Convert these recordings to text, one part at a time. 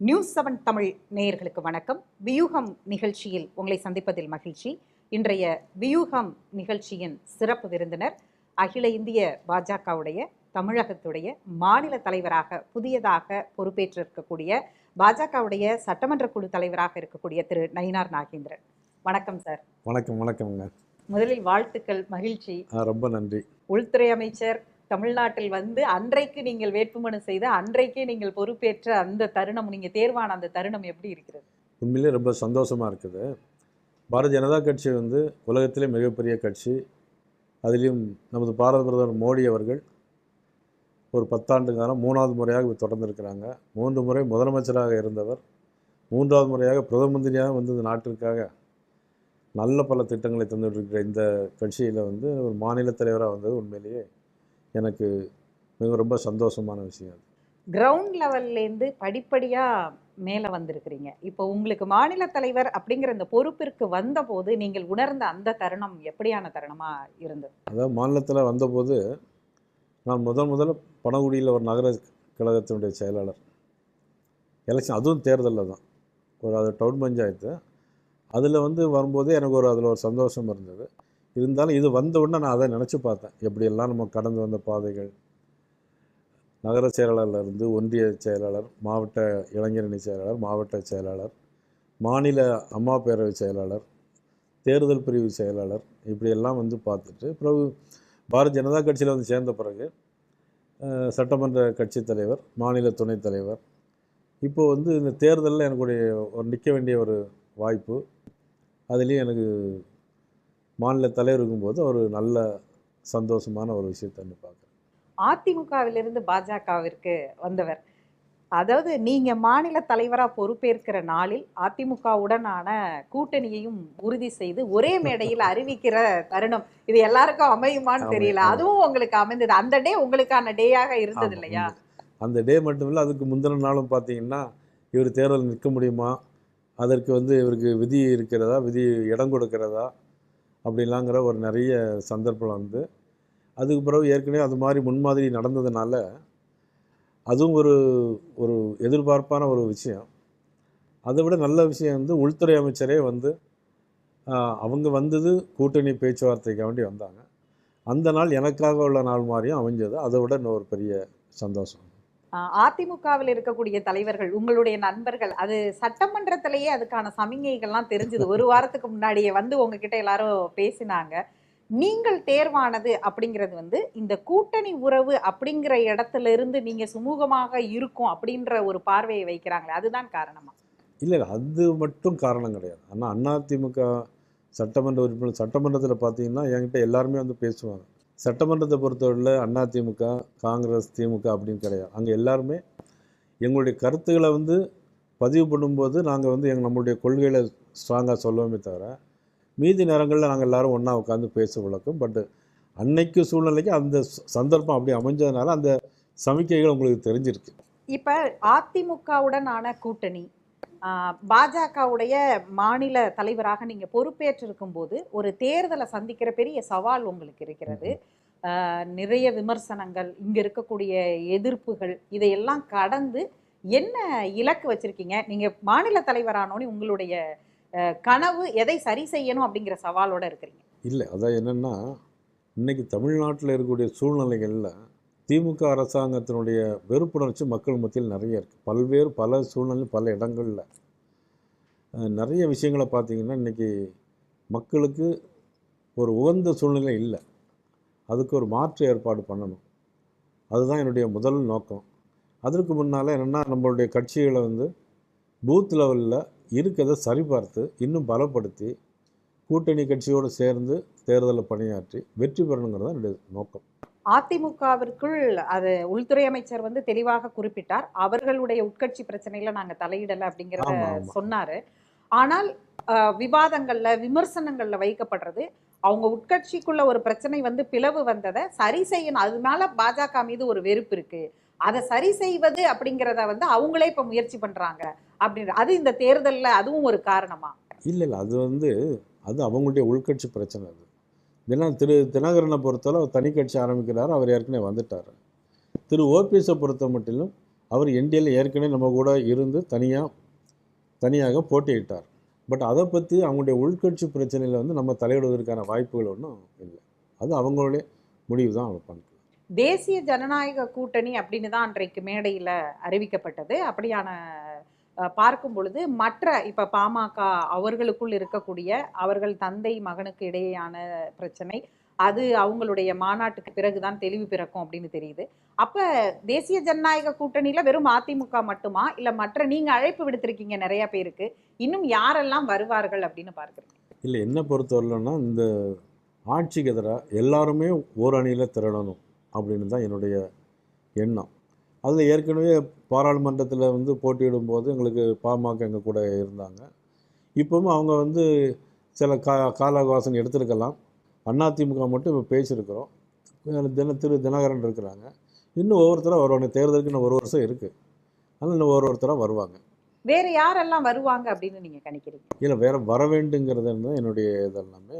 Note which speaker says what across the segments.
Speaker 1: News seven Tamil நேயர்களுக்கு வணக்கம். வியூகம் நிகழ்ச்சியில் உங்களை சந்திப்பதில் மகிழ்ச்சி. இன்றைய வியூகம் நிகழ்ச்சியின் சிறப்பு விருந்தினர் அகில இந்திய பாஜகவுடைய தமிழகத்துடைய மாநில தலைவராக புதியதாக பொறுப்பேற்றிருக்கக்கூடிய பாஜகவுடைய சட்டமன்ற குழு தலைவராக இருக்கக்கூடிய திரு நயினார் நாகேந்திரன். வணக்கம் சார்.
Speaker 2: வணக்கம் வணக்கம்ங்க.
Speaker 1: முதலில் வாழ்த்துக்கள் மகிழ்ச்சி.
Speaker 2: ரொம்ப நன்றி.
Speaker 1: உள்துறை அமைச்சர் தமிழ்நாட்டில் வந்து அன்றைக்கு நீங்கள் வேட்புமனு செய்த அன்றைக்கே நீங்கள் பொறுப்பேற்ற அந்த தருணம் நீங்கள் தேர்வான அந்த தருணம் எப்படி இருக்கிறது?
Speaker 2: உண்மையிலே ரொம்ப சந்தோஷமாக இருக்குது. பாரதிய ஜனதா கட்சி வந்து உலகத்திலே மிகப்பெரிய கட்சி. அதிலையும் நமது பாரத பிரதமர் மோடி அவர்கள் ஒரு பத்தாண்டு காலம் மூணாவது முறையாக தொடர்ந்துருக்கிறாங்க. மூன்று முறை முதலமைச்சராக இருந்தவர். மூன்றாவது முறையாக பிரதம மந்திரியாக வந்து இந்த நாட்டிற்காக நல்ல பல திட்டங்களை தந்துட்டு இந்த கட்சியில் வந்து ஒரு மாநில தலைவராக வந்தது உண்மையிலேயே எனக்கு மிக ரொம்ப சந்தோஷமான விஷயம் அது.
Speaker 1: கிரவுண்ட் லெவல்லேருந்து படிப்படியா மேல வந்திருக்கிறீங்க. இப்போ உங்களுக்கு மாநில தலைவர் அப்படிங்கிற இந்த பொறுப்பிற்கு வந்தபோது நீங்கள் உணர்ந்த அந்த தருணம் எப்படியான தருணமா இருந்தது?
Speaker 2: அதாவது மாநிலத்தில் வந்தபோது நான் முதல் முதல்ல பனகுடியில் ஒரு நகர கழகத்தினுடைய செயலாளர். எலெக்ஷன் அதுவும் தேர்தலில் தான். ஒரு அது டவுன் பஞ்சாயத்து. அதில் வந்து வரும்போது எனக்கு ஒரு அதில் ஒரு சந்தோஷம் இருந்தது. இருந்தாலும் இது வந்த உடனே நான் அதை நினச்சி பார்த்தேன். எப்படியெல்லாம் நம்ம கடந்து வந்த பாதைகள். நகர செயலாளர்லேருந்து ஒன்றிய செயலாளர் மாவட்ட இளைஞரணி செயலாளர் மாவட்ட செயலாளர் மாநில அம்மா பேரவை செயலாளர் தேர்தல் பிரிவு செயலாளர் இப்படியெல்லாம் வந்து பார்த்துட்டு பிறகு பாரதிய ஜனதா கட்சியில் வந்து சேர்ந்த பிறகு சட்டமன்ற கட்சி தலைவர் மாநில துணைத் தலைவர். இப்போ வந்து இந்த தேர்தலில் எனக்கு ஒரு நிற்க வேண்டிய ஒரு வாய்ப்பு. அதுலேயும் எனக்கு மாநில தலைவர் இருக்கும்போது ஒரு நல்ல சந்தோஷமான ஒரு விஷயத்தை பார்க்குறேன்
Speaker 1: அதிமுகவிலிருந்து பாஜகவிற்கு வந்தவர். அதாவது நீங்க மாநில தலைவரா பொறுப்பேற்கிற நாளில் அதிமுகவுடனான கூட்டணியையும் உறுதி செய்து ஒரே மேடையில் அறிவிக்கிற தருணம். இது எல்லாருக்கும் அமையுமான்னு தெரியல. அதுவும் உங்களுக்கு அமைந்தது. அந்த டே உங்களுக்கான டேயாக இருந்தது இல்லையா?
Speaker 2: அந்த டே மட்டும் இல்லை அதுக்கு முந்தின நாளும் பார்த்தீங்கன்னா இவர் தேர்தல் நிற்க முடியுமா? அதற்கு வந்து இவருக்கு விதி இருக்கிறதா? விதி இடம் கொடுக்கிறதா? அப்படிலாங்கிற ஒரு நிறைய சந்தர்ப்பம் வந்து. அதுக்கு பிறகு ஏற்கனவே அது மாதிரி முன்மாதிரி நடந்ததுனால அதுவும் ஒரு ஒரு எதிர்பார்ப்பான ஒரு விஷயம். அதை விட நல்ல விஷயம் வந்து உள்துறை அமைச்சரே வந்து அவங்க வந்தது கூட்டணி பேச்சுவார்த்தைக்கு வேண்டி வந்தாங்க. அந்த நாள் எனக்காக உள்ள நாள் மாதிரியும் அமைஞ்சது. அதை விட இன்னொரு பெரிய சந்தோஷம்.
Speaker 1: அதிமுகவில் இருக்கக்கூடிய தலைவர்கள் உங்களுடைய நண்பர்கள் அது சட்டமன்றத்திலேயே அதுக்கான சமிகைகள்லாம் தெரிஞ்சது. ஒரு வாரத்துக்கு முன்னாடியே வந்து உங்ககிட்ட எல்லாரும் பேசினாங்க. நீங்கள் தேர்வானது அப்படிங்கிறது வந்து இந்த கூட்டணி உறவு அப்படிங்கிற இடத்துல இருந்து நீங்க சுமூகமாக இருக்கும் அப்படின்ற ஒரு பார்வையை வைக்கிறாங்களே அதுதான் காரணமா?
Speaker 2: இல்லை இல்லை அது மட்டும் காரணம் கிடையாது. ஆனால் அதிமுக சட்டமன்ற உறுப்பினர் சட்டமன்றத்தில் பார்த்தீங்கன்னா என்கிட்ட எல்லாருமே வந்து பேசுவாங்க. சட்டமன்றத்தை பொறுத்தவரையில் அதிமுக காங்கிரஸ் திமுக அப்படின்னு கிடையாது. அங்கே எல்லாருமே எங்களுடைய கருத்துக்களை வந்து பதிவு பண்ணும்போது நாங்கள் வந்து எங்கள் நம்மளுடைய கொள்கைகளை ஸ்ட்ராங்காக சொல்லுவோமே தவிர மீதி நேரங்களில் நாங்கள் எல்லோரும் ஒன்றா உட்காந்து பேச வழக்கம். பட் அன்னைக்கு சூழ்நிலைக்கு அந்த சந்தர்ப்பம் அப்படி அமைஞ்சதுனால அந்த சமிக்கைகள் உங்களுக்கு தெரிஞ்சிருக்கு.
Speaker 1: இப்போ அதிமுகவுடனான கூட்டணி பாஜகவுடைய மாநில தலைவராக நீங்க பொறுப்பேற்றிருக்கும் போது ஒரு தேர்தலை சந்திக்கிற பெரிய சவால் உங்களுக்கு இருக்கிறது. நிறைய விமர்சனங்கள் இங்க இருக்கக்கூடிய எதிர்ப்புகள் இதையெல்லாம் கடந்து என்ன இலக்கு வச்சிருக்கீங்க? நீங்க மாநில தலைவரானோன்னு உங்களுடைய கனவு எதை சரி செய்யணும் அப்படிங்கிற சவாலோட இருக்கிறீங்க.
Speaker 2: இல்லை அதான் என்னென்னா இன்னைக்கு தமிழ்நாட்டில் இருக்கக்கூடிய சூழ்நிலைகளில் திமுக அரசாங்கத்தினுடைய வெறுப்புணர்ச்சி மக்கள் மத்தியில் நிறைய இருக்குது பல்வேறு பல சூழ்நிலை பல இடங்களில். நிறைய விஷயங்களை பார்த்தீங்கன்னா இன்றைக்கி மக்களுக்கு ஒரு உகந்த சூழ்நிலை இல்லை. அதுக்கு ஒரு மாற்று ஏற்பாடு பண்ணணும். அதுதான் என்னுடைய முதல் நோக்கம். அதற்கு முன்னால் என்னென்னா நம்மளுடைய கட்சிகளை வந்து பூத் லெவலில் இருக்கிறத சரிபார்த்து இன்னும் பலப்படுத்தி கூட்டணி கட்சியோடு சேர்ந்து தேர்தலில் பணியாற்றி வெற்றி பெறணுங்கிறது தான் என்னுடைய நோக்கம்.
Speaker 1: அதிமுகவிற்குள் அது உள்துறை அமைச்சர் வந்து தெளிவாக குறிப்பிட்டார். அவர்களுடைய உட்கட்சி பிரச்சனையில நாங்க தலையிடல அப்படிங்கறத. சொன்னாரு. ஆனால் விவாதங்கள்ல விமர்சனங்கள்ல வைக்கப்படுறது அவங்க உட்கட்சிக்குள்ள ஒரு பிரச்சனை வந்து பிளவு வந்ததை சரி செய்யணும். அதனால பாஜக மீது ஒரு வெறுப்பு இருக்கு. அதை சரி செய்வது அப்படிங்கிறத வந்து அவங்களே இப்ப முயற்சி பண்றாங்க அப்படின்ற அது இந்த தேர்தல்ல அதுவும் ஒரு காரணமா?
Speaker 2: இல்லை இல்லை. அது வந்து அது அவங்களுடைய உள்கட்சி பிரச்சனை அது. தினம் திரு தினகரனை பொறுத்தளவு அவர் தனி கட்சி ஆரம்பிக்கிறார். அவர் ஏற்கனவே வந்துட்டார். திரு ஓபிஎஸை பொறுத்த மட்டிலும் அவர் என்டிஎல் ஏற்கனவே நம்ம கூட இருந்து தனியாக தனியாக போட்டியிட்டார். பட் அதை பற்றி அவங்களுடைய உள்கட்சி பிரச்சனையில் வந்து நம்ம தலையிடுவதற்கான வாய்ப்புகள் ஒன்றும் இல்லை. அது அவங்களுடைய முடிவு தான் அவங்க பண்ணிக்கலாம்
Speaker 1: தேசிய ஜனநாயக கூட்டணி அப்படின்னு தான் அன்றைக்கு மேடையில் அறிவிக்கப்பட்டது. அப்படியான பார்க்கும் பொழுது மற்ற இப்போ பாமக அவர்களுக்குள் இருக்கக்கூடிய அவர்கள் தந்தை மகனுக்கு இடையேயான பிரச்சனை அது அவங்களுடைய மாநாட்டுக்கு பிறகுதான் தெளிவு பிறக்கும் அப்படின்னு தெரியுது. அப்ப தேசிய ஜனநாயக கூட்டணியில வெறும் அதிமுக மட்டுமா? இல்ல மற்ற நீங்க அழைப்பு விடுத்திருக்கீங்க நிறைய பேருக்கு இன்னும் யாரெல்லாம் வருவார்கள் அப்படின்னு பார்க்குறீங்க?
Speaker 2: இல்லை என்ன பொறுத்தவரையிலன்னா இந்த ஆட்சிக்கு எதிராக எல்லாருமே ஓர் திரளணும் அப்படின்னு தான் என்னுடைய எண்ணம். அதில் ஏற்கனவே பாராளுமன்றத்தில் வந்து போட்டியிடும்போது எங்களுக்கு பாமக எங்கள் கூட இருந்தாங்க. இப்போவும் அவங்க வந்து சில கா கால அவகாசம் எடுத்திருக்கலாம். அதிமுக மட்டும் இப்போ பேசியிருக்கிறோம். தின திரு தினகரன் இருக்கிறாங்க. இன்னும் ஒவ்வொருத்தராக வருவாங்க தேர்தலுக்கு இன்னும் ஒரு வருஷம் இருக்குது அதனால் இன்னும் ஒரு ஒருத்தராக வருவாங்க.
Speaker 1: வேற யாரெல்லாம் வருவாங்க அப்படின்னு நீங்க கணிக்கிறீங்க
Speaker 2: இல்லை வேற வர வேண்டுங்கிறது தான் என்னுடைய இதெல்லாமே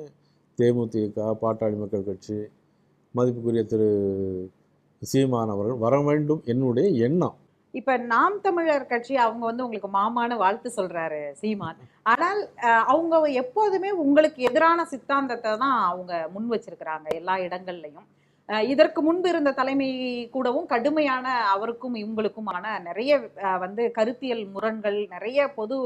Speaker 2: தேமுதிக பாட்டாளி மக்கள் கட்சி மதிப்புக்குரிய திரு சீமானவர்கள் வர வேண்டும் என்னுடைய எண்ணம்.
Speaker 1: இப்ப நாம் தமிழர் கட்சி அவங்க வந்து உங்களுக்கு மாமான வாழ்த்து சொல்றாரு சீமான். ஆனால் அவங்க எப்போதுமே உங்களுக்கு எதிரான சித்தாந்தத்தை தான் அவங்க முன் வச்சிருக்கிறாங்க எல்லா இடங்கள்லையும். இதற்கு முன்பு இருந்த தலைமை கூடவும் கடுமையான அவருக்கும் இவங்களுக்குமான நிறைய வந்து கருத்தியல் முரண்கள் நிறைய பொது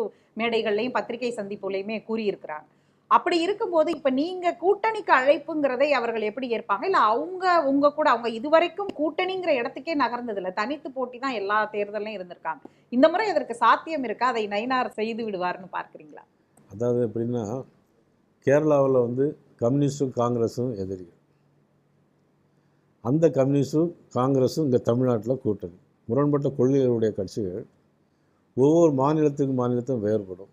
Speaker 1: மேடைகள்லையும் பத்திரிகை சந்திப்புலையுமே கூறியிருக்கிறாங்க. அப்படி இருக்கும்போது இப்ப நீங்க கூட்டணிக்கு அழைப்புங்கிறதை அவர்கள் எப்படி ஏற்பாங்க? இல்ல அவங்க உங்க கூட அவங்க இதுவரைக்கும் கூட்டணிங்கிற இடத்துக்கே நகர்ந்தது இல்லை தனித்து போட்டி தான் எல்லா தேர்தலையும் இருந்திருக்காங்க. இந்த முறை அதற்கு சாத்தியம் இருக்கா? அதை நயினார் செய்து விடுவார்னு பார்க்குறீங்களா?
Speaker 2: அதாவது எப்படின்னா கேரளாவில் வந்து கம்யூனிஸ்டும் காங்கிரஸும் எதிரிகள் அந்த கம்யூனிஸ்டும் காங்கிரஸும் இங்கே தமிழ்நாட்டில் கூட்டணி. முரண்பட்ட கொள்கைகளுடைய கட்சிகள் ஒவ்வொரு மாநிலத்துக்கு மாநிலத்தும் வேறுபடும்.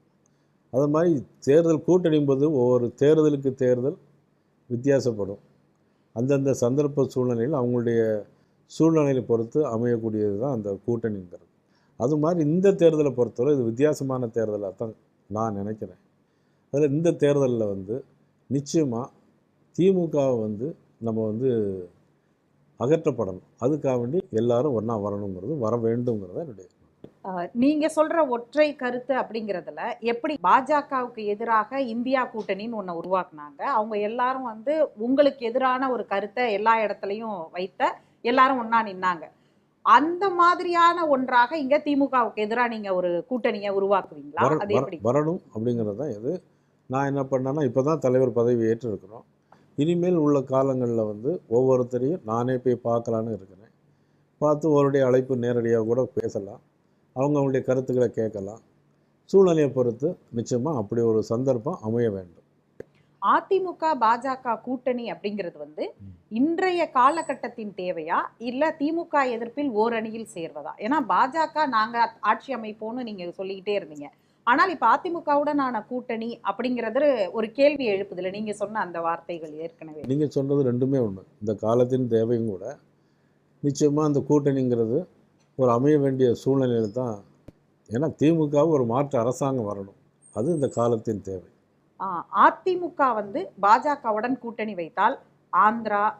Speaker 2: அது மாதிரி தேர்தல் கூட்டணியும்போது ஒவ்வொரு தேர்தலுக்கு தேர்தல் வித்தியாசப்படும். அந்தந்த சந்தர்ப்ப சூழ்நிலையில் அவங்களுடைய சூழ்நிலையை பொறுத்து அமையக்கூடியது தான் அந்த கூட்டணிங்கிறது. அது மாதிரி இந்த தேர்தலை பொறுத்தவரை இது வித்தியாசமான தேர்தலாக தான் நான் நினைக்கிறேன். அதில் இந்த தேர்தலில் வந்து நிச்சயமாக திமுகவை வந்து நம்ம வந்து அகற்றப்படணும். அதுக்காக வேண்டி எல்லாரும் ஒன்றா வரணுங்கிறது வர வேண்டுங்கிறது என்னுடைய
Speaker 1: நீங்க சொல்ற ஒற்றை கருத்து அப்படிங்கறதுல எப்படி பாஜகவுக்கு எதிராக இந்தியா கூட்டணின்னு ஒண்ண உருவாக்குனாங்க? அவங்க எல்லாரும் வந்து உங்களுக்கு எதிரான ஒரு கருத்தை எல்லா இடத்துலயும் வைத்த எல்லாரும் ஒண்ணா நின்னாங்க. அந்த மாதிரியான ஒன்றாக இங்க திமுகவுக்கு எதிராக நீங்க ஒரு கூட்டணியை உருவாக்குவீங்களா? அது எப்படி?
Speaker 2: வரணும் அப்படிங்கிறது தான் இது. நான் என்ன பண்ணேன்னா இப்போ தான் தலைவர் பதவி ஏற்றிருக்கிறோம். இனிமேல் உள்ள காலங்களில் வந்து ஒவ்வொருத்தரையும் நானே போய் பார்க்கலான்னு இருக்கிறேன். பார்த்து ஒருடைய அழைப்பு நேரடியாக கூட பேசலாம். அவங்க அவங்களுடைய கருத்துக்களை கேட்கலாம். சூழ்நிலையை பொறுத்து நிச்சயமாக அப்படி ஒரு சந்தர்ப்பம் அமைய வேண்டும்.
Speaker 1: அதிமுக பாஜக கூட்டணி அப்படிங்கிறது வந்து இன்றைய காலகட்டத்தின் தேவையா? இல்ல திமுக எதிர்ப்பில் ஓரணியில் சேர்வதா? ஏன்னா பாஜக நாங்க ஆட்சி அமைப்போம்னு நீங்க சொல்லிக்கிட்டே இருந்தீங்க. ஆனால் இப்ப அதிமுகவுடனான கூட்டணி அப்படிங்கிறது ஒரு கேள்வி எழுப்புதுல. நீங்க சொன்ன அந்த வார்த்தைகள் ஏற்கனவே.
Speaker 2: நீங்கள் சொன்னது ரெண்டுமே ஒன்று இந்த காலத்தின் தேவையும் கூட நிச்சயமாக அந்த கூட்டணிங்கிறது ஒரு அமைய வேண்டிய சூழ்நிலையில் தான் ஏன்னா திமுக ஒரு மாற்று அரசாங்கம் வரணும். அது இந்த காலத்தின் தேவை.
Speaker 1: அதிமுக வந்து பாஜகவுடன் கூட்டணி வைத்தால் ஆந்திரா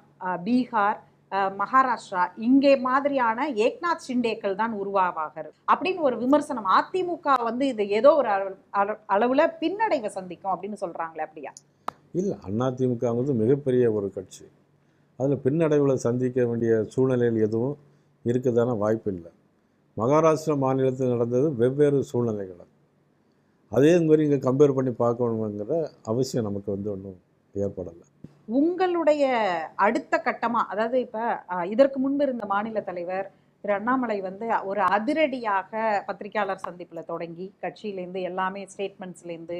Speaker 1: பீகார் மகாராஷ்டிரா இங்கே மாதிரியான ஏக்நாத் ஷிண்டேக்கள் தான் உருவாவாகிறது அப்படின்னு ஒரு விமர்சனம். அதிமுக வந்து இது ஏதோ ஒரு அளவு- அள- அளவுல பின்னடைவை சந்திக்கும் அப்படின்னு சொல்றாங்களே அப்படியா?
Speaker 2: இல்லை அதிமுகங்கிறது மிகப்பெரிய ஒரு கட்சி. அதில் பின்னடைவில் சந்திக்க வேண்டிய சூழ்நிலைகள் எதுவும் இருக்குதான வாய்ப்பு இல்லை மகாராஷ்டிரா மாநிலத்தில் நடந்தது வெவ்வேறு சூழ்நிலைகள். அதே மாதிரி இங்கே கம்பேர் பண்ணி பார்க்கணுங்கிற அவசியம் நமக்கு வந்து ஒன்றும் ஏற்படலை.
Speaker 1: உங்களுடைய அடுத்த கட்டமாக அதாவது இப்போ இதற்கு முன்பு இருந்த மாநில தலைவர் திரு அண்ணாமலை வந்து ஒரு அதிரடியாக பத்திரிகையாளர் சந்திப்பில் தொடங்கி கட்சியிலேருந்து எல்லாமே ஸ்டேட்மெண்ட்ஸ்லேருந்து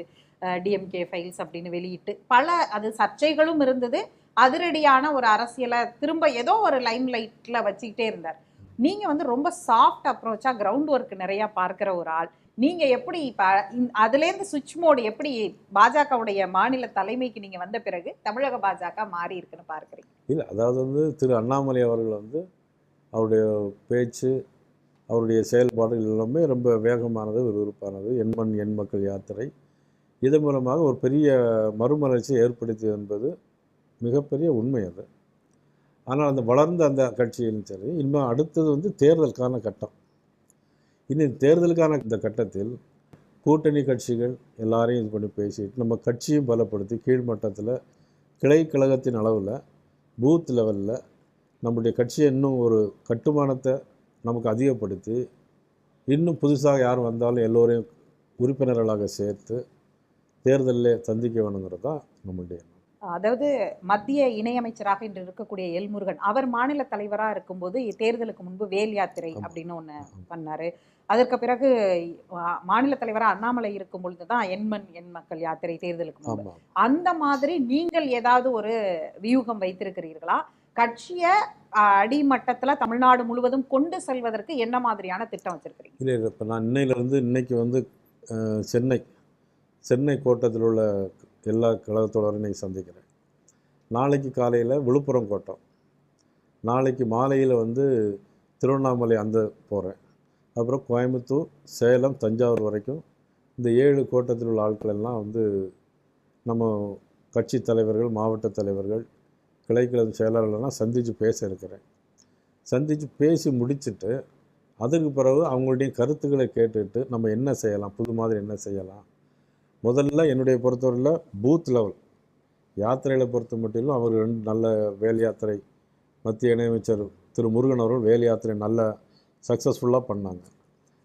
Speaker 1: டிஎம்கே ஃபைல்ஸ் அப்படின்னு வெளியிட்டு பல அது சர்ச்சைகளும் இருந்தது. அதிரடியான ஒரு அரசியலை திரும்ப ஏதோ ஒரு லைம் லைட்டில் வச்சுக்கிட்டே இருந்தார். நீங்கள் வந்து ரொம்ப சாஃப்ட் அப்ரோச்சாக கிரவுண்ட் ஒர்க் நிறையா பார்க்குற ஒரு ஆள். நீங்கள் எப்படி இப்போ அதுலேருந்து சுவிட்ச் மோடு எப்படி பாஜகவுடைய மாநில தலைமைக்கு நீங்கள் வந்த பிறகு தமிழக பாஜக மாறி இருக்குன்னு பார்க்குறீங்க?
Speaker 2: இல்லை அதாவது வந்து திரு அண்ணாமலை அவர்கள் வந்து அவருடைய பேச்சு அவருடைய செயல்பாடுகள் எல்லாமே ரொம்ப வேகமானது விறுவிறுப்பானது. எண்மண் எண் மக்கள் யாத்திரை. இதன் மூலமாக ஒரு பெரிய மறுமலர்ச்சியை ஏற்படுத்தியது என்பது மிகப்பெரிய உண்மை அது. ஆனால் அந்த வளர்ந்த அந்த கட்சியிலும் சரி இன்னும் அடுத்தது வந்து தேர்தலுக்கான கட்டம் இனி தேர்தலுக்கான இந்த கட்டத்தில் கூட்டணி கட்சிகள் எல்லாரையும் இது பண்ணி பேசிட்டு நம்ம கட்சியும் பலப்படுத்தி கீழ்மட்டத்தில் கிளை கழகத்தின் அளவில் பூத் லெவலில் நம்முடைய கட்சியை இன்னும் ஒரு கட்டுமானத்தை நமக்கு அதிகப்படுத்தி இன்னும் புதுசாக யார் வந்தாலும் எல்லோரையும் உறுப்பினர்களாக சேர்த்து தேர்தலில் சந்திக்க வேணுங்கிறது தான் நம்மளுடைய எண்ணம்.
Speaker 1: அதாவது மத்திய இணையமைச்சராக இன்று இருக்கக்கூடிய எல் முருகன் அவர் மாநில தலைவரா இருக்கும்போது தேர்தலுக்கு முன்பு வேல் யாத்திரை. அப்படின்னு
Speaker 2: ஆமா.
Speaker 1: பண்ணாரு. அதற்கு பிறகு மாநில தலைவரா அண்ணாமலை இருக்கும் பொழுது தான் எண்மண் எண் மக்கள் யாத்திரை தேர்தலுக்கு முன்பு. அந்த மாதிரி நீங்கள் ஏதாவது ஒரு வியூகம் வைத்திருக்கிறீர்களா? கட்சியை அடிமட்டத்துல தமிழ்நாடு முழுவதும் கொண்டு செல்வதற்கு என்ன மாதிரியான திட்டம் வச்சிருக்கிறீங்க?
Speaker 2: இல்லை இப்போ நான் இன்னையிலேருந்து இன்னைக்கு வந்து சென்னை சென்னை கோட்டத்தில் உள்ள எல்லா கழகத்தோடரும் இன்னைக்கு சந்திக்கிறேன். நாளைக்கு காலையில் விழுப்புரம் கோட்டம். நாளைக்கு மாலையில் வந்து திருவண்ணாமலை அந்த போகிறேன் அப்புறம் கோயம்புத்தூர் சேலம் தஞ்சாவூர் வரைக்கும் இந்த ஏழு கோட்டத்தில் உள்ள ஆட்கள் எல்லாம் வந்து நம்ம கட்சி தலைவர்கள் மாவட்ட தலைவர்கள் கிளைக்கழக செயலாளர்கள்லாம் சந்தித்து பேச இருக்கிறேன். சந்தித்து பேசி முடிச்சுட்டு அதுக்கு பிறகு அவங்களுடைய கருத்துக்களை கேட்டுட்டு நம்ம என்ன செய்யலாம் புது மாதிரி என்ன செய்யலாம் முதல்ல என்னுடைய பொறுத்தவரையில் பூத் லெவல் யாத்திரையில் பொறுத்த மட்டும் அவர் ரெண்டு நல்ல வேல் யாத்திரை மத்திய இணையமைச்சர் திரு முருகன் அவர்கள் வேல் யாத்திரை நல்ல சக்ஸஸ்ஃபுல்லாக பண்ணாங்க.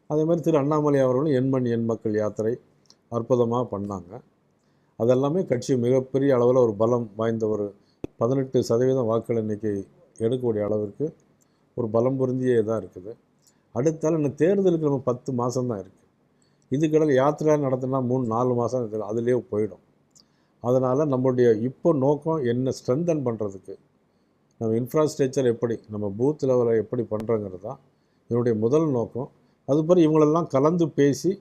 Speaker 2: அதே மாதிரி திரு அண்ணாமலை அவர்களும் எண்மண் எண் மக்கள் யாத்திரை அற்புதமாக பண்ணாங்க. அதெல்லாமே கட்சி மிகப்பெரிய அளவில் ஒரு பலம் வாய்ந்த ஒரு பதினெட்டு சதவீதம் வாக்குகள் இன்றைக்கி எடுக்கக்கூடிய அளவிற்கு ஒரு பலம் பொருந்திய இதாக இருக்குது. அடுத்தால இந்த தேர்தலுக்கு நம்ம பத்து மாதம் தான் இருக்குது இதுக்கெல்லாம் யாத்திரை நடத்தினா மூணு நாலு மாதம் அதுலேயே போயிடும். அதனால் நம்மளுடைய இப்போ நோக்கம் என்ன ஸ்ட்ரென்தன் பண்ணுறதுக்கு நம்ம இன்ஃப்ராஸ்ட்ரக்சர் எப்படி நம்ம பூத் லெவலில் எப்படி பண்ணுறோங்கிறது தான் என்னுடைய முதல் நோக்கம். அதுபோல் இவங்களெல்லாம் கலந்து பேசி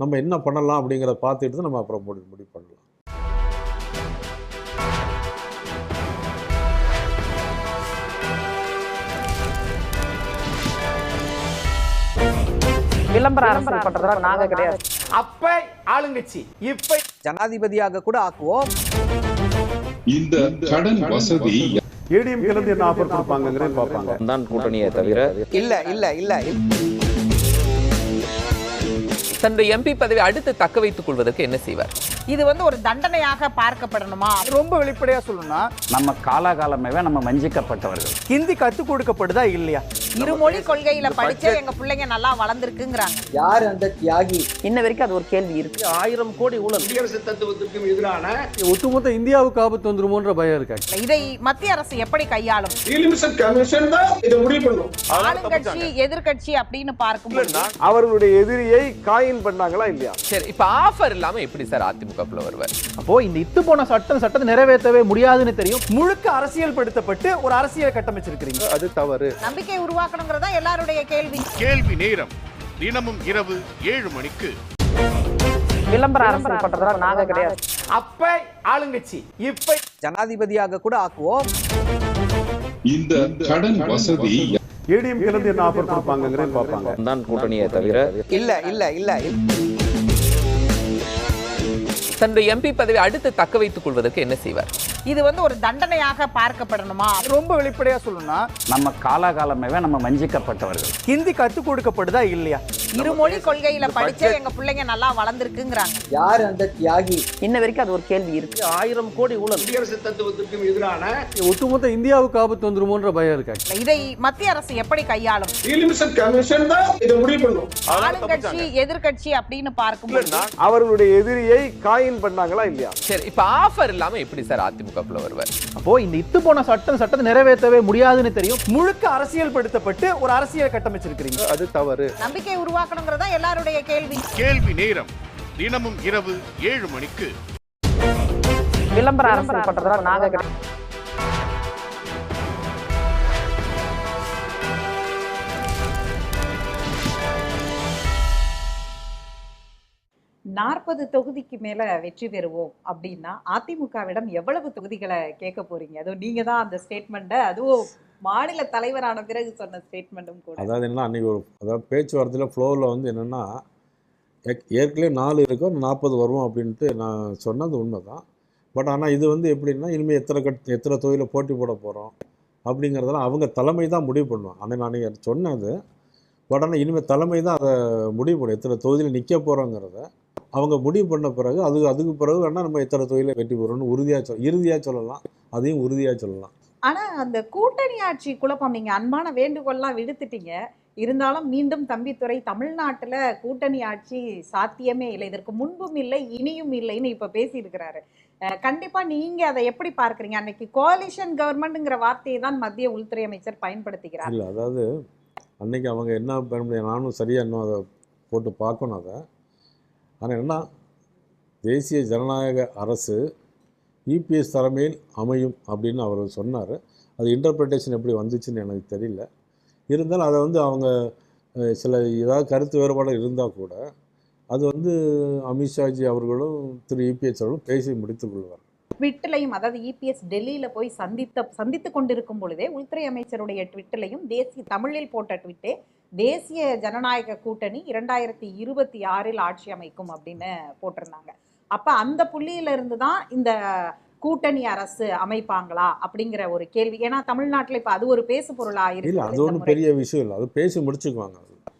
Speaker 2: நம்ம என்ன பண்ணலாம் அப்படிங்கிறத பார்த்துட்டு தான் நம்ம அப்புறம் முடி முடிவு பண்ணலாம்.
Speaker 3: விளம்பர அரசியல் பண்றதுல நாங்க கிடையாது.
Speaker 4: அப்ப ஆளுங்கட்சி இப்ப
Speaker 3: ஜனாதிபதியாக கூட ஆக்குவோம்.
Speaker 5: இந்த கடன் வசதி
Speaker 6: ஏடிஎம்கேல இருந்து என்ன ஆஃபர் கொடுப்பாங்கங்கிறத பார்ப்பாங்க.
Speaker 7: தான் கூட்டணியை தவிர
Speaker 3: இல்ல இல்ல இல்ல
Speaker 7: தன்னுடைய எம்பி பதவி அடுத்து தக்க வைத்துக் கொள்வதற்கு என்ன செய்வார்?
Speaker 1: இது வந்து ஒரு தண்டனையாக பார்க்கப்படணுமா?
Speaker 4: ரொம்ப வெளிப்படையா சொல்லணும்னா
Speaker 8: நம்ம காலாகாலமாகவே நம்ம வஞ்சிக்கப்பட்டவர்கள்.
Speaker 4: ஹிந்தி கத்துக் கொடுக்கப்படுதா இல்லையா?
Speaker 1: இருமொழி கொள்கையில படிச்சே எங்க பிள்ளைங்க நல்லா வளர்ந்துருக்குங்கிறாங்க.
Speaker 3: யார் அந்த தியாகி? இன்ன வரைக்கும் அது ஒரு கேள்வி இருக்கு.
Speaker 4: ஆயிரம் கோடி ஊழல். குடியரசு தத்துவத்திற்கும் எதிரான
Speaker 6: ஒட்டுமொத்த இந்தியாவுக்கு ஆபத்து வந்துருமோன்ற பயம் இருக்காங்க
Speaker 1: இதை மத்திய அரசு எப்படி கையாளும்? ஆளுங்கட்சி எதிர்க்கட்சி அப்படின்னு பார்க்கும்போது
Speaker 6: அவர்களுடைய எதிரியை காயின் பண்ணாங்களா இல்லையா?
Speaker 7: சரி இப்ப ஆஃபர் இல்லாம எப்படி சார் அதிமுகக்குள்ள வருவார்.
Speaker 4: அப்போ இந்த இத்து போன சட்டம் சட்டத்தை நிறைவேற்றவே முடியாதுன்னு தெரியும். முழுக்க அரசியல் படுத்தப்பட்டு ஒரு அரசியல் கட்டமைச்சிருக்கிறீங்க.
Speaker 6: அது தவறு.
Speaker 1: நம்பிக்கை உருவாக்கணுங்கிறதா எல்லாருடைய கேள்வி.
Speaker 9: கேள்வி நேரம். தினமும் இரவு ஏழு மணிக்கு.
Speaker 3: விளம்பர அரசியல் பண்றதுல நாங்க கிடையாது.
Speaker 4: அப்ப ஆளுங்கட்சி இப்ப
Speaker 3: ஜனாதிபதியாக கூட ஆக்குவோம்.
Speaker 5: இந்த கடன் வசதி
Speaker 6: ஏடிஎம்கேல இருந்து என்ன ஆஃபர் கொடுப்பாங்கங்கிறத பார்ப்பாங்க.
Speaker 7: தான் கூட்டணியை தவிர
Speaker 3: இல்ல இல்ல இல்ல.
Speaker 7: தன்னுடைய எம்பி பதவி அடுத்து தக்க வைத்துக் கொள்வதற்கு என்ன செய்வார்?
Speaker 1: இது வந்து ஒரு தண்டனையாக பார்க்கப்படணுமா?
Speaker 4: ரொம்ப வெளிப்படையா சொல்லணும்னா
Speaker 8: நம்ம காலாகாலமாகவே நம்ம வஞ்சிக்கப்பட்டவர்கள்.
Speaker 4: ஹிந்தி கத்துக் கொடுக்கப்படுதா இல்லையா?
Speaker 1: இருமொழி கொள்கையில படிச்சே எங்க பிள்ளைங்க நல்லா வளர்ந்துருக்குங்கிறாங்க.
Speaker 3: யார் அந்த தியாகி? இன்ன வரைக்கும் அது ஒரு கேள்வி இருக்கு.
Speaker 4: ஆயிரம் கோடி ஊழல் குடியரசு தத்துவத்திற்கும் எதிரான
Speaker 6: ஒட்டுமொத்த இந்தியாவுக்கு ஆபத்து வந்துருமோன்ற பயம் இருக்காங்க
Speaker 1: இதை மத்திய அரசு எப்படி கையாளும்? ஆளுங்கட்சி எதிர்க்கட்சி அப்படின்னு பார்க்கும்போது
Speaker 6: அவர்களுடைய எதிரியை காயின் பண்ணாங்களா இல்லையா?
Speaker 7: சரி இப்ப ஆஃபர் இல்லாம எப்படி சார் அதிமுகக்குள்ள வருவார்.
Speaker 4: அப்போ இந்த இத்து போன சட்டம் சட்டத்தை நிறைவேற்றவே முடியாதுன்னு தெரியும். முழுக்க அரசியல் படுத்தப்பட்டு ஒரு அரசியல் கட்டமைச்சிருக்கிறீங்க.
Speaker 6: அது தவறு.
Speaker 1: நம்பிக்கை உருவாக்கணுங்கிறதா எல்லாருடைய கேள்வி.
Speaker 9: கேள்வி நேரம். தினமும் இரவு ஏழு மணிக்கு.
Speaker 3: விளம்பர அரசியல் பண்றதுல நாங்க
Speaker 1: நாற்பது தொகுதிக்கு மேல வெற்றி பெறுவோம் அப்படின்னா அதிமுகவிடம் எவ்வளவு தொகுதிகளை கேட்க போறீங்க? அதுவும் நீங்க தான் அந்த ஸ்டேட்மெண்ட்டை அதுவும் மாநில தலைவரான பிறகு சொன்ன ஸ்டேட்மெண்ட்டும் கூட.
Speaker 2: அதாவது என்ன அன்றைக்கி ஒரு அதாவது பேச்சுவார்த்தையில் ஃப்ளோவில் வந்து என்னென்னா ஏற்கனவே நாலு இருக்கும் நாற்பது வருவோம் அப்படின்ட்டு நான் சொன்னது உண்மை தான் பட் ஆனால் இது வந்து எப்படின்னா இனிமேல் எத்தனை கட் எத்தனை தொகுதியில் போட்டி போட போகிறோம் அப்படிங்கிறதெல்லாம் அவங்க தலைமை தான் முடிவு பண்ணுவோம் ஆனால் நான் சொன்னது பட் ஆனால் இனிமேல் தலைமை தான் அதை முடிவு பண்ணும். எத்தனை தொகுதியில் நிற்க போகிறோங்கிறத அவங்க முடிவு பண்ண பிறகு அது அதுக்கு பிறகு வேணால் நம்ம எத்தனை தொகுதியில் வெற்றி பெறோம்னு உறுதியாக சொல் இறுதியாக சொல்லலாம். அதையும் உறுதியாக சொல்லலாம்.
Speaker 1: ஆனா அந்த கூட்டணி ஆட்சி குழப்பம் நீங்க அன்பான வேண்டுகோள்லாம் விடுத்துட்டீங்க. இருந்தாலும் மீண்டும் தம்பித்துறை தமிழ்நாட்டுல கூட்டணி ஆட்சி சாத்தியமே இல்லை. இதற்கு முன்பும் இல்லை இனியும் இல்லைன்னு இப்ப பேசி இருக்கிறாரு கண்டிப்பா நீங்க அதை எப்படி பார்க்கறீங்க? அன்னைக்கு கோலிஷன் கவர்மெண்ட்ங்கிற வார்த்தையை தான் மத்திய உள்துறை அமைச்சர் பயன்படுத்துகிறார்.
Speaker 2: இல்லை அதாவது அன்னைக்கு அவங்க என்ன பண்ண நானும் சரியாக இன்னும் அதை போட்டு பார்க்கணும் அதை. ஆனால் என்ன தேசிய ஜனநாயக அரசு இபிஎஸ் தலைமையில் அமையும் அப்படின்னு அவர் சொன்னார். அது இன்டர்பிரிட்டேஷன் எப்படி வந்துச்சுன்னு எனக்கு தெரியல. இருந்தாலும் அதை வந்து அவங்க சில ஏதாவது கருத்து வேறுபாடு இருந்தால் கூட அது வந்து அமித்ஷாஜி அவர்களும் திரு இபிஎஸ் அவர்களும் பேசி முடித்துக் கொள்வார்.
Speaker 1: ட்விட்டிலையும் அதாவது இபிஎஸ் டெல்லியில போய் சந்தித்த சந்தித்து கொண்டிருக்கும் பொழுதே உள்துறை அமைச்சருடைய ட்விட்டிலையும் தேசிய தமிழில் போட்ட ட்விட்டே தேசிய ஜனநாயக கூட்டணி இரண்டாயிரத்தி இருபத்தி ஆறில் ஆட்சி அமைக்கும் அப்படின்னு போட்டிருந்தாங்க. அப்ப அந்த புள்ளியில இருந்து தான் இந்த கூட்டணி அரசு அமைப்பாங்களா அப்படிங்கிற ஒரு கேள்வி. ஏன்னா தமிழ்நாட்டுல இப்ப அது ஒரு பேசு பொருளா இருக்கு
Speaker 2: அது ஒன்றும் பெரிய விஷயம் இல்லை. அது பேசி முடிச்சுக்குவாங்க.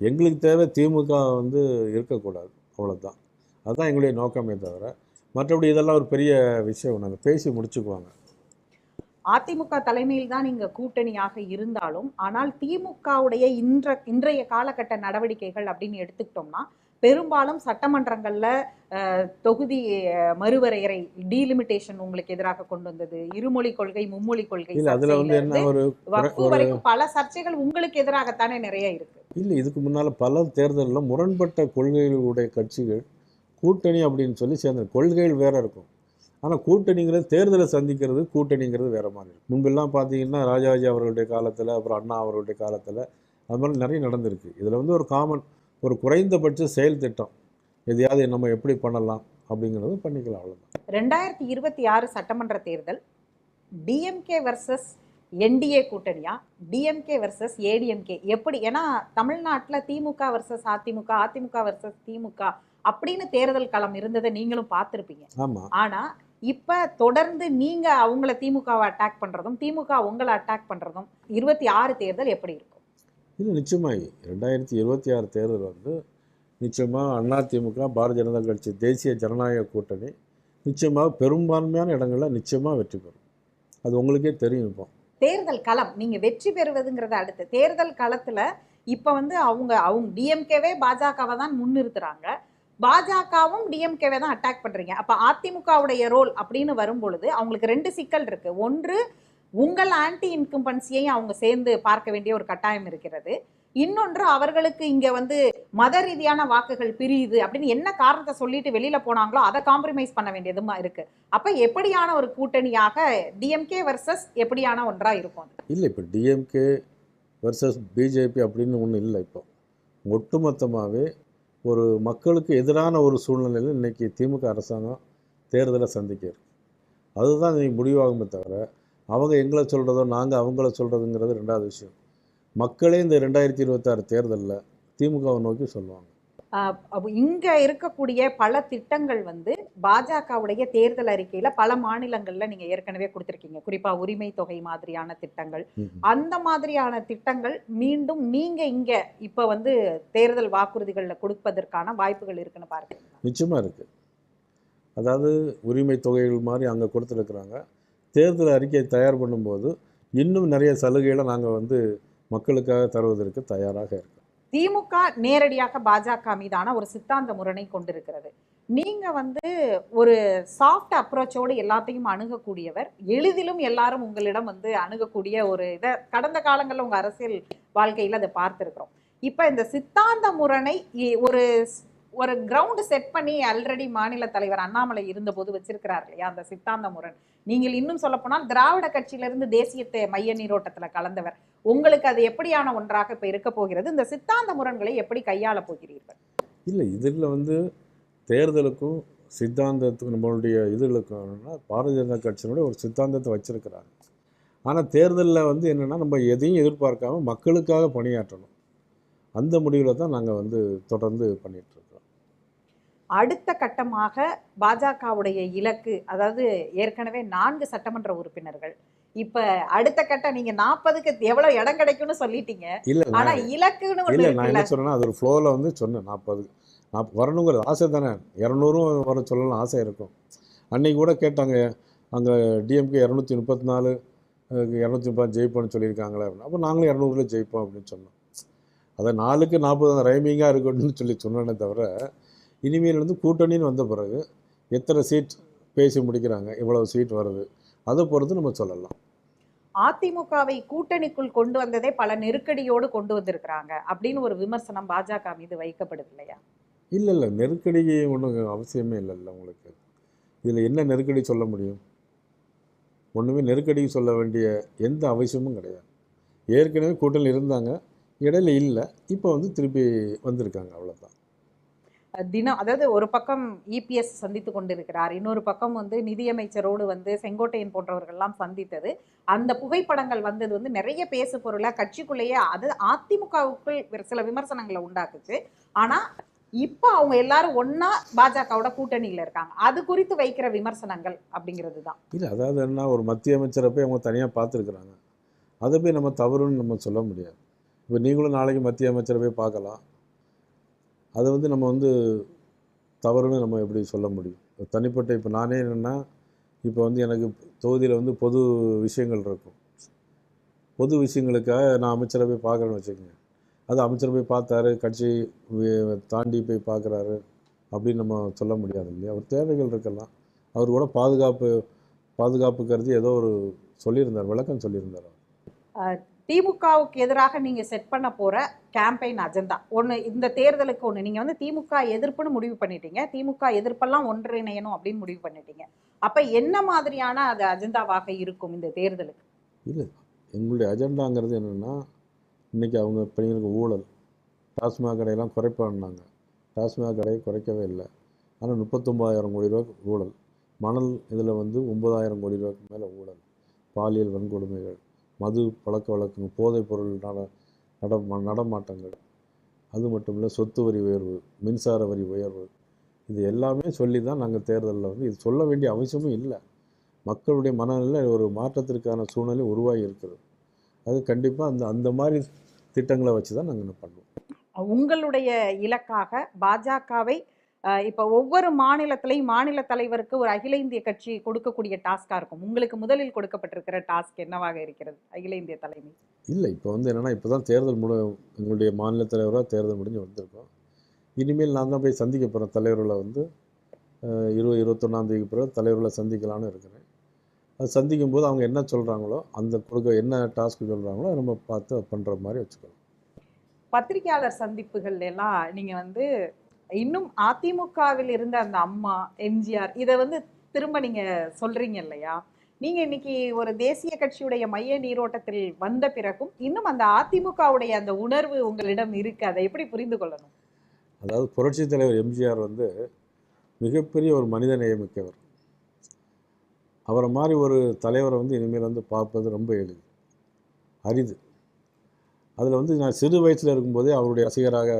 Speaker 2: எங்களுக்கு தேவை திமுக வந்து இருக்கக்கூடாது. அவ்வளோதான் அதுதான் எங்களுடைய நோக்கமே தவிர. மற்றபடி இதெல்லாம் ஒரு பெரிய விஷயம். ஒன்று பேசி முடிச்சுக்குவாங்க.
Speaker 1: அதிமுக தலைமையில் தான் இங்க கூட்டணியாக இருந்தாலும் ஆனால் திமுகவுடைய இன்ற இன்றைய காலகட்ட நடவடிக்கைகள் அப்படின்னு எடுத்துக்கிட்டோம்னா பெரும்பாலும் சட்டமன்றங்கள்ல தொகுதி மறுவரையறை டீலிமிட்டேஷன் உங்களுக்கு எதிராக கொண்டு வந்தது. இருமொழி கொள்கை மும்மொழி கொள்கை
Speaker 2: அதில் வந்து என்ன ஒரு
Speaker 1: பல சர்ச்சைகள் உங்களுக்கு எதிராகத்தானே நிறைய இருக்கு.
Speaker 2: இல்லை இதுக்கு முன்னால் பல தேர்தலில் முரண்பட்ட கொள்கைகளுடைய கட்சிகள் கூட்டணி அப்படின்னு சொல்லி சேர்ந்த கொள்கைகள் வேறு இருக்கும். ஆனால் கூட்டணிங்கிறது தேர்தலை சந்திக்கிறது கூட்டணிங்கிறது வேறு மாதிரி இருக்கும். முன்பெல்லாம் பார்த்தீங்கன்னா ராஜாஜி அவர்களுடைய காலத்தில் அப்புறம் அண்ணா அவர்களுடைய காலத்தில் அது மாதிரி நிறைய நடந்திருக்கு. இதில் வந்து ஒரு காமன் ஒரு குறைந்தபட்ச செயல் திட்டம். எதையாவது நம்ம எப்படி பண்ணலாம் அப்படிங்கிறது பண்ணிக்கலாம் அவ்வளோதான்
Speaker 1: ரெண்டாயிரத்தி இருபத்தி ஆறு சட்டமன்ற தேர்தல் டிஎம்கே வர்சஸ் என்டிஏ கூட்டணியா? டிஎம்கே வர்சஸ் ஏடிஎம்கே எப்படி? ஏன்னா தமிழ்நாட்டில் திமுக வர்சஸ் அதிமுக அதிமுக வர்சஸ் திமுக அப்படின்னு தேர்தல் களம் இருந்ததை நீங்களும் பார்த்துருப்பீங்க.
Speaker 2: ஆமாம்
Speaker 1: ஆனா இப்ப தொடர்ந்து நீங்க அவங்கள திமுகவை அட்டாக் பண்றதும் திமுக உங்களை அட்டாக் பண்றதும் இருபத்தி ஆறு தேர்தல் எப்படி இருக்கும்?
Speaker 2: இது நிச்சயமாக ரெண்டாயிரத்தி இருபத்தி ஆறு தேர்தல் வந்து நிச்சயமாக அதிமுக பாரதிய ஜனதா கட்சி தேசிய ஜனநாயக கூட்டணி நிச்சயமாக பெரும்பான்மையான இடங்களில் நிச்சயமாக வெற்றி பெறும். அது உங்களுக்கே தெரியும் இப்போ.
Speaker 1: தேர்தல் களம் நீங்க வெற்றி பெறுவதுங்கிறத அடுத்து. தேர்தல் களத்துல இப்ப வந்து அவங்க அவங்க டிஎம்கேவே பாஜகவை தான் முன்னிறுத்துறாங்க. பாஜகவும் டிஎம்கேவை தான் அட்டாக் பண்ணுறீங்க அப்போ அதிமுகவுடைய ரோல் அப்படின்னு வரும்பொழுது அவங்களுக்கு ரெண்டு சிக்கல் இருக்குது ஒன்று உங்கள் ஆன்டி இன்கம்பன்சியையும் அவங்க சேர்ந்து பார்க்க வேண்டிய ஒரு கட்டாயம் இருக்கிறது. இன்னொன்று அவர்களுக்கு இங்கே வந்து மத ரீதியான வாக்குகள் பிரியுது அப்படின்னு என்ன காரணத்தை சொல்லிட்டு வெளியில் போனாங்களோ அதை காம்ப்ரமைஸ் பண்ண வேண்டியதுமா இருக்குது அப்போ எப்படியான ஒரு கூட்டணியாக டிஎம்கே வர்சஸ் எப்படியான ஒன்றாக இருக்கும்?
Speaker 2: இல்லை இப்போ டிஎம்கே வர்சஸ் பிஜேபி அப்படின்னு ஒன்றும் இல்லை இப்போ. ஒட்டுமொத்தமாகவே ஒரு மக்களுக்கு எதிரான ஒரு சூழ்நிலையில் இன்றைக்கி திமுக அரசாங்கம் தேர்தலை சந்திக்க அதுதான் இன்றைக்கி முடிவாகுமே தவிர அவங்க எங்களை சொல்கிறதோ நாங்கள் அவங்கள சொல்கிறதுங்கிறது ரெண்டாவது விஷயம். மக்களே இந்த ரெண்டாயிரத்தி இருபத்தாறு தேர்தலில் திமுகவை நோக்கி சொல்லுவாங்க.
Speaker 1: இங்க இருக்கக்கூடிய பல திட்டங்கள் வந்து பாஜகவுடைய தேர்தல் அறிக்கையில பல மாநிலங்கள்ல நீங்க ஏற்கனவே கொடுத்திருக்கீங்க. குறிப்பா உரிமை தொகை மாதிரியான திட்டங்கள். அந்த மாதிரியான திட்டங்கள் மீண்டும் நீங்க இங்க இப்ப வந்து தேர்தல் வாக்குறுதிகள்ல கொடுப்பதற்கான வாய்ப்புகள் இருக்குன்னு பாருங்க
Speaker 2: நிச்சயமாக இருக்குது அதாவது உரிமை தொகைகள் மாதிரி அங்கே கொடுத்துருக்குறாங்க. தேர்தல் அறிக்கையை தயார் பண்ணும்போது இன்னும் நிறைய சலுகைகளை நாங்கள் வந்து மக்களுக்காக தருவதற்கு தயாராக இருக்கோம்.
Speaker 1: திமுக நேரடியாக பாஜக மீதான ஒரு சித்தாந்த முரணை கொண்டிருக்கிறது. நீங்க வந்து ஒரு சாஃப்ட் அப்ரோச்சோடு எல்லாத்தையும் அணுகக்கூடியவர் எளிதிலும் எல்லாரும் உங்களிடம் வந்து அணுகக்கூடிய ஒரு இதை கடந்த காலங்களில் உங்க அரசியல் வாழ்க்கையில் அதை பார்த்துருக்குறோம். இப்போ இந்த சித்தாந்த முரணை இ- ஒரு ஒரு கிரவுண்ட் செட் பண்ணி ஆல்ரெடி மாநில தலைவர் அண்ணாமலை இருந்தபோது வச்சிருக்கிறார் இல்லையா? அந்த சித்தாந்த முரண். நீங்கள் இன்னும் சொல்ல போனால் திராவிட கட்சியிலிருந்து தேசியத்தை மைய நீரோட்டத்தில் கலந்தவர். உங்களுக்கு அது எப்படியான ஒன்றாக இப்போ இருக்க போகிறது? இந்த சித்தாந்த முரண்களை எப்படி கையாள போகிறீர்கள்?
Speaker 2: இல்லை இதில் வந்து தேர்தலுக்கும் சித்தாந்தத்துக்கும் நம்மளுடைய இதுகளுக்கும் பாரதிய ஜனதா கட்சியினுடைய ஒரு சித்தாந்தத்தை வச்சிருக்கிறாங்க. ஆனால் தேர்தலில் வந்து என்னென்னா நம்ம எதையும் எதிர்பார்க்காம மக்களுக்காக பணியாற்றணும். அந்த முடிவில் தான் நாங்கள் வந்து தொடர்ந்து பண்ணிட்டு இருக்கோம்.
Speaker 1: அடுத்த கட்டமாக பாஜகவுடைய இலக்கு அதாவது ஏற்கனவே நான்கு சட்டமன்ற உறுப்பினர்கள். இப்ப அடுத்த கட்டம் நீங்க நாற்பதுக்கு எவ்வளவு இடம் கிடைக்கும்னு சொல்லிட்டீங்க.
Speaker 2: இல்லை
Speaker 1: ஆனா இலக்குன்னு
Speaker 2: இல்லை நான் என்ன சொன்னேன்னா அது ஒரு ஃப்ளோவில் வந்து சொன்னேன் நாற்பது நான் வரணுங்கிறது ஆசை தானே இரநூறும் வர சொல்லலாம் ஆசை இருக்கும். அன்னைக்கு கூட கேட்டாங்க அங்கே டிஎம்கே இரநூத்தி முப்பத்தி நாலு இரநூத்தி முப்பது ஜெயிப்போம்னு சொல்லியிருக்காங்களே அப்படின்னு. அப்போ நாங்களும் இரநூறுல ஜெயிப்போம் அப்படின்னு சொன்னோம். அதை நாலுக்கு நாற்பது ரைமிங்காக இருக்கணும்னு சொல்லி சொன்னேனே தவிர இனிமேல் வந்து கூட்டணின்னு வந்த பிறகு எத்தனை சீட் பேசி முடிக்கிறாங்க இவ்வளவு சீட் வருது அதை பொறுத்து நம்ம சொல்லலாம்.
Speaker 1: அதிமுகவை கூட்டணிக்குள் கொண்டு வந்ததே பல நெருக்கடியோடு கொண்டு வந்திருக்கிறாங்க அப்படின்னு ஒரு விமர்சனம் பாஜக மீது வைக்கப்படுது இல்லையா?
Speaker 2: இல்லை இல்லை நெருக்கடி ஒன்றும் அவசியமே இல்லைல்ல உங்களுக்கு. இதில் என்ன நெருக்கடி சொல்ல முடியும்? ஒன்றுமே நெருக்கடி சொல்ல வேண்டிய எந்த அவசியமும் கிடையாது. ஏற்கனவே கூட்டணி இருந்தாங்க இடையில இல்லை இப்போ வந்து திருப்பி வந்திருக்காங்க அவ்வளோதான்
Speaker 1: தினம் அதாவது ஒரு பக்கம் இபிஎஸ் சந்தித்து கொண்டிருக்கிறார் இன்னொரு பக்கம் வந்து நிதியமைச்சரோடு வந்து செங்கோட்டையன் போன்றவர்கள்லாம் சந்தித்தது. அந்த புகைப்படங்கள் வந்தது வந்து நிறைய பேசு பொருளாக கட்சிக்குள்ளேயே அது அதிமுகவுக்குள் சில விமர்சனங்களை உண்டாக்குச்சு. ஆனால் இப்போ அவங்க எல்லாரும் ஒன்றா பாஜகவோட கூட்டணியில் இருக்காங்க. அது குறித்து வைக்கிற விமர்சனங்கள் அப்படிங்கிறது தான்
Speaker 2: இல்லை அதாவது என்ன ஒரு மத்திய அமைச்சரை போய் அவங்க தனியாக பார்த்துருக்குறாங்க. அதை போய் நம்ம தவறுன்னு நம்ம சொல்ல முடியாது. இப்போ நீங்களும் நாளைக்கு மத்திய அமைச்சரை போய் பார்க்கலாம். அதை வந்து நம்ம வந்து தவறுன்னு நம்ம எப்படி சொல்ல முடியும்? தனிப்பட்ட இப்போ நானே என்னென்னா இப்போ வந்து எனக்கு தொகுதியில் வந்து பொது விஷயங்கள் இருக்கும். பொது விஷயங்களுக்காக நான் அமைச்சரை போய் பார்க்குறேன்னு வச்சுக்கோங்க. அது அமைச்சரை போய் பார்த்தாரு கட்சி தாண்டி போய் பார்க்குறாரு அப்படின்னு நம்ம சொல்ல முடியாது இல்லையா? அவர் தேவைகள் இருக்கலாம். அவர் கூட பாதுகாப்பு பாதுகாப்பு கருதி ஏதோ ஒரு சொல்லியிருந்தார் விளக்கம் சொல்லியிருந்தார் அவர்.
Speaker 1: திமுகவுக்கு எதிராக நீங்கள் செட் பண்ண போகிற கேம்பெயின் அஜெண்டா ஒன்று இந்த தேர்தலுக்கு ஒன்று நீங்கள் வந்து திமுக எதிர்ப்புன்னு முடிவு பண்ணிட்டீங்க. திமுக எதிர்ப்பெல்லாம் ஒன்றிணையணும் அப்படின்னு முடிவு பண்ணிட்டீங்க. அப்போ என்ன மாதிரியான அது அஜெண்டாவாக இருக்கும் இந்த தேர்தலுக்கு?
Speaker 2: இல்லை. எங்களுடைய அஜெண்டாங்கிறது என்னென்னா இன்றைக்கி அவங்க பெண்களுக்கு ஊழல். டாஸ்மாக் கடையெல்லாம் குறைப்பான்னாங்க. டாஸ்மாக் கடையை குறைக்கவே இல்லை. ஆனால் முப்பத்தொம்பதாயிரம் கோடி ரூபா ஊழல். மணல் இதில் வந்து ஒம்பதாயிரம் கோடி ரூபாய்க்கு மேலே ஊழல். பாலியல் வன்கொடுமைகள். மது பழக்க வழக்கங்கள் போதைப் பொருள் நட நட நடமாட்டங்கள். அது மட்டும் இல்லை சொத்து வரி உயர்வு மின்சார வரி உயர்வு. இது எல்லாமே சொல்லி தான் நாங்கள் தேர்தலில் வந்து இது சொல்ல வேண்டிய அவசியமும் இல்லை. மக்களுடைய மனநிலை ஒரு மாற்றத்திற்கான சூழ்நிலை உருவாகி இருக்கிறது. அது கண்டிப்பாக அந்த அந்த மாதிரி திட்டங்களை வச்சு தான் நாங்கள் பண்ணுவோம்.
Speaker 1: உங்களுடைய இலக்காக பாஜகவை இப்போ ஒவ்வொரு மாநிலத்திலையும் மாநில தலைவருக்கு ஒரு அகில இந்திய கட்சி கொடுக்கக்கூடிய டாஸ்கா இருக்கும். உங்களுக்கு முதலில் கொடுக்கப்பட்டிருக்கிற டாஸ்க் என்னவாக இருக்கிறது? அகில இந்திய தலைமை.
Speaker 2: இல்லை இப்போ வந்து என்னென்னா இப்போ தான் தேர்தல் முடி எங்களுடைய மாநில தலைவராக தேர்தல் முடிஞ்சு வந்திருக்கோம். இனிமேல் நான் தான் போய் சந்திக்க போகிறேன் தலைவர்களை வந்து. இருபது இருபத்தொன்னாந்தேதிக்கு பிறகு தலைவர்களை சந்திக்கலான்னு இருக்கிறேன். அது சந்திக்கும் போது அவங்க என்ன சொல்கிறாங்களோ அந்த கொடுக்க என்ன டாஸ்க் சொல்கிறாங்களோ நம்ம பார்த்து பண்ணுற மாதிரி வச்சுக்கலாம்
Speaker 1: பத்திரிகையாளர் சந்திப்புகள் எல்லாம் நீங்க வந்து இன்னும் அதிமுகவில் இருந்த அந்த அம்மா எம்ஜிஆர் இதை வந்து திரும்ப நீங்க சொல்றீங்க இல்லையா? நீங்க இன்னைக்கு ஒரு தேசிய கட்சியுடைய மைய நீரோட்டத்தில் வந்த பிறகும் இன்னும் அந்த அதிமுகவுடைய அந்த உணர்வு உங்களிடம் இருக்கு. அதை எப்படி புரிந்து கொள்ளணும்?
Speaker 2: அதாவது புரட்சித் தலைவர் எம்ஜிஆர் வந்து மிகப்பெரிய ஒரு மனித நேயமிக்கவர். அவரை மாதிரி ஒரு தலைவரை வந்து இனிமேல் வந்து பார்ப்பது ரொம்ப எளிது. அரிது. அதில் வந்து நான் சிறு வயசில் இருக்கும்போதே அவருடைய ரசிகராக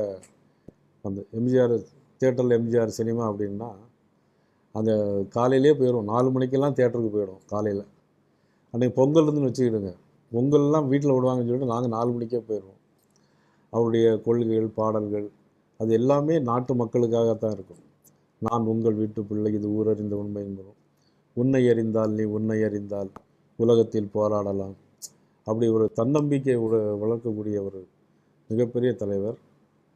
Speaker 2: அந்த எம்ஜிஆர் தேட்டரில் எம்ஜிஆர் சினிமா அப்படின்னா அந்த காலையிலே போயிடும் நாலு மணிக்கெல்லாம் தேட்டருக்கு போயிடும் காலையில். அன்றைக்கி பொங்கல் இருந்துன்னு வச்சுக்கிடுங்க. பொங்கல்லாம் வீட்டில் விடுவாங்கன்னு சொல்லிட்டு நாங்கள் நாலு மணிக்கே போயிடுவோம். அவருடைய கொள்கைகள் பாடல்கள் அது எல்லாமே நாட்டு மக்களுக்காகத்தான் இருக்கும். நான் உங்கள் வீட்டு பிள்ளை இது ஊரறிந்த உண்மை என்கிறோம் உன்னை அறிந்தால் நீ உன்னை அறிந்தால் உலகத்தில் போராடலாம். அப்படி ஒரு தன்னம்பிக்கை உட வளர்க்கக்கூடிய ஒரு மிகப்பெரிய தலைவர்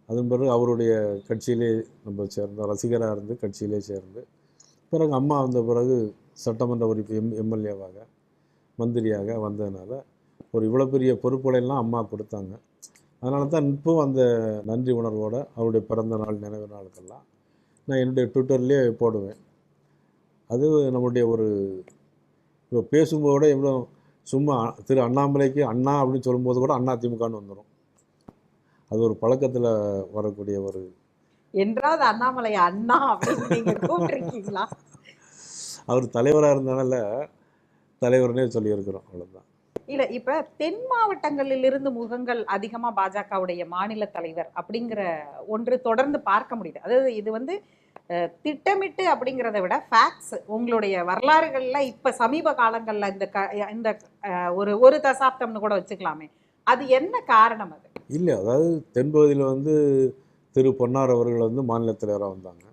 Speaker 2: அதன் பிறகு அவருடைய கட்சியிலே நம்ம சேர்ந்தோம் ரசிகராக இருந்து கட்சியிலே சேர்ந்து பிறகு அம்மா வந்த பிறகு சட்டமன்ற உறுப்பி எம் எம்எல்ஏவாக மந்திரியாக வந்ததுனால ஒரு இவ்வளோ பெரிய பொறுப்புகளையெல்லாம் அம்மா கொடுத்தாங்க. அதனால தான் இப்போவும் அந்த நன்றி உணர்வோடு அவருடைய பிறந்த நாள் நினைவு நாளுக்கெல்லாம் நான் என்னுடைய ட்விட்டர்லேயே போடுவேன். அது நம்மளுடைய ஒரு இப்போ பேசும்போது எவ்வளோ சும்மா திரு அண்ணாமலைக்கு அண்ணா அப்படின்னு சொல்லும்போது கூட அண்ணா திமுகன்னு வந்துடும் அது ஒரு பழக்கத்தில் வரக்கூடிய ஒரு
Speaker 1: என்றாவது அண்ணாமலை அண்ணா அப்படின்னு நீங்க கூப்பிட்டுருக்கீங்களா?
Speaker 2: அவர் தலைவராக இருந்தனால தலைவர்னே சொல்லியிருக்கிறோம் அவ்வளோதான்
Speaker 1: இல்ல இப்ப தென் மாவட்டங்களில் இருந்து முகங்கள் அதிகமா பாஜகவுடைய மாநில தலைவர் அப்படிங்கிற ஒன்று தொடர்ந்து பார்க்க முடியுது. அதாவது இது வந்து திட்டமிட்டு அப்படிங்கிறத விட ஃபேக்ட்ஸ் உங்களுடைய வரலாறுகள்ல இப்ப சமீப காலங்கள்ல இந்த க இந்த ஒரு ஒரு தசாப்தம்னு கூட வச்சுக்கலாமே. அது என்ன காரணம் அது?
Speaker 2: இல்லை அதாவது தென்பகுதியில் வந்து திரு பொன்னார் அவர்கள் வந்து மாநில தலைவராக வந்தாங்க.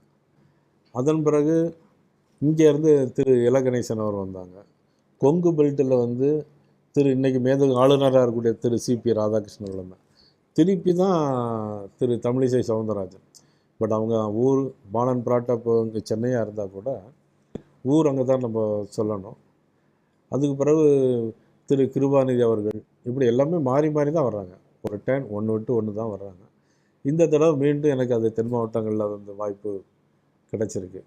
Speaker 2: அதன் பிறகு இங்கேருந்து திரு இலகணேசன் அவர் வந்தாங்க. கொங்கு பெல்ட்டில் வந்து திரு இன்னைக்கு மேதகு ஆளுநராக இருக்கக்கூடிய திரு சிபி ராதாகிருஷ்ணன் அவர்கள் திருப்பி தான் திரு தமிழிசை சவுந்தரராஜன். பட் அவங்க ஊர் பானன் பிராட்டப் இங்கே சென்னையாக இருந்தால் கூட ஊர் அங்கே தான் நம்ம சொல்லணும். அதுக்கு பிறகு திரு கிருபாநிதி அவர்கள் இப்படி எல்லாமே மாறி மாறி தான் வர்றாங்க. ஒரு டைம் ஒன்று விட்டு ஒன்று தான் வர்றாங்க. இந்த தடவை மீண்டும் எனக்கு அது தென் மாவட்டங்களில் அந்த வாய்ப்பு கிடைச்சிருக்கு.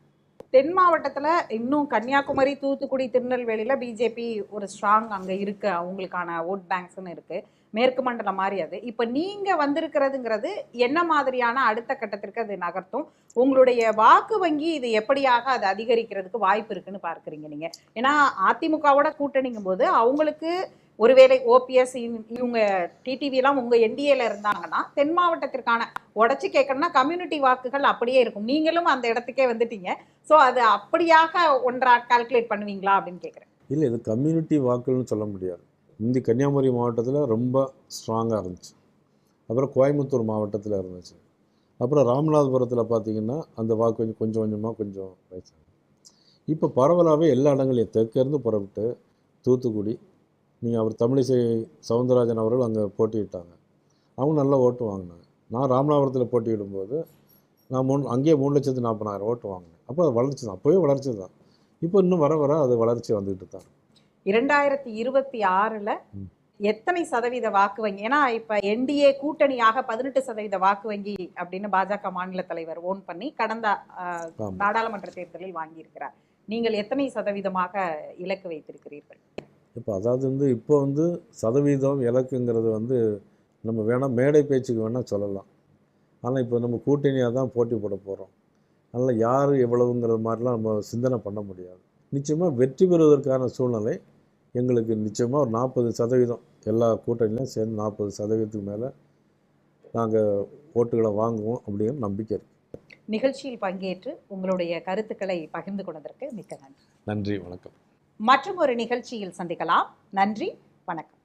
Speaker 1: தென் மாவட்டத்தில் இன்னும் கன்னியாகுமரி தூத்துக்குடி திருநெல்வேலியில் பிஜேபி ஒரு ஸ்ட்ராங் அங்கே இருக்குது அவங்களுக்கான ஓட் பேங்க்ஸ்னு இருக்குது மேற்கு மண்டலம் மாதிரி அது. இப்போ நீங்கள் வந்திருக்கிறதுங்கிறது என்ன மாதிரியான அடுத்த கட்டத்திற்கு அது நகர்த்தும்? உங்களுடைய வாக்கு வங்கி இது எப்படியாக அது அதிகரிக்கிறதுக்கு வாய்ப்பு இருக்குன்னு பார்க்குறீங்க நீங்கள் ஏன்னா அதிமுகவோட கூட்டணிங்கும் போது அவங்களுக்கு ஒருவேளை ஓபிஎஸ் இவங்க டிடிவிலாம் உங்கள் என்டிஏல இருந்தாங்கன்னா தென் மாவட்டத்திற்கான உடச்சி கேட்கணும்னா கம்யூனிட்டி வாக்குகள் அப்படியே இருக்கும். நீங்களும் அந்த இடத்துக்கே வந்துட்டீங்க. ஸோ அது அப்படியாக ஒன்றா கால்குலேட் பண்ணுவீங்களா அப்படின்னு கேட்குறேன்
Speaker 2: இல்லை இது கம்யூனிட்டி வாக்குன்னு சொல்ல முடியாது. இந்த கன்னியாகுமரி மாவட்டத்தில் ரொம்ப ஸ்ட்ராங்காக இருந்துச்சு. அப்புறம் கோயம்புத்தூர் மாவட்டத்தில் இருந்துச்சு. அப்புறம் ராமநாதபுரத்தில் பார்த்திங்கன்னா அந்த வாக்கு கொஞ்சம் கொஞ்சம் கொஞ்சமாக கொஞ்சம் வச்சாங்க இப்போ பரவலாகவே எல்லா இடங்களையும் தெற்கேருந்து புறப்பட்டு தூத்துக்குடி நீங்கள் அவர் தமிழிசை சவுந்தரராஜன் அவர்கள் அங்கே போட்டியிட்டாங்க. அவங்க நல்லா ஓட்டு வாங்கினாங்க. நான் ராமநாதபுரத்தில் போட்டியிடும்போது நான் மூணு அங்கேயே மூணு லட்சத்து நாற்பதாயிரம் ஓட்டு வாங்கினேன். அப்போ அது வளர்ச்சி தான் அப்போவே வளர்ச்சி தான் இப்போ இன்னும் வர வர அது வளர்ச்சி வந்துக்கிட்டு தான்
Speaker 1: இரண்டாயிரத்தி இருபத்தி ஆறுல. எத்தனை சதவீத வாக்கு வங்கி? ஏன்னா இப்ப என்டிஏ கூட்டணியாக பதினெட்டு சதவீத வாக்கு வங்கி அப்படின்னு பாஜக மாநில தலைவர் ஓன் பண்ணி கடந்த நாடாளுமன்ற தேர்தலில் வாங்கியிருக்கிறார். நீங்கள் எத்தனை சதவீதமாக இலக்கு வைத்திருக்கிறீர்கள்?
Speaker 2: இப்போ அதாவது வந்து இப்போ வந்து சதவீதம் இலக்குங்கிறது வந்து நம்ம வேணால் மேடை பேச்சுக்கு வேணால் சொல்லலாம். ஆனால் இப்போ நம்ம கூட்டணியாக தான் போட்டி போட போகிறோம் அதனால் யார் எவ்வளவுங்கிற மாதிரிலாம் நம்ம சிந்தனை பண்ண முடியாது. நிச்சயமாக வெற்றி பெறுவதற்கான சூழ்நிலை எங்களுக்கு நிச்சயமாக ஒரு நாற்பது சதவீதம். எல்லா கூட்டணியிலும் சேர்ந்து நாற்பது சதவீதத்துக்கு மேலே நாங்கள் ஓட்டுகளை வாங்குவோம் அப்படிங்கிற நம்பிக்கை இருக்குது
Speaker 1: நிகழ்ச்சியில் பங்கேற்று உங்களுடைய கருத்துக்களை பகிர்ந்து கொண்டதற்கு மிக்க நன்றி.
Speaker 2: நன்றி வணக்கம்.
Speaker 1: மற்றும் ஒரு நிகழ்ச்சியில் சந்திக்கலாம். நன்றி வணக்கம்.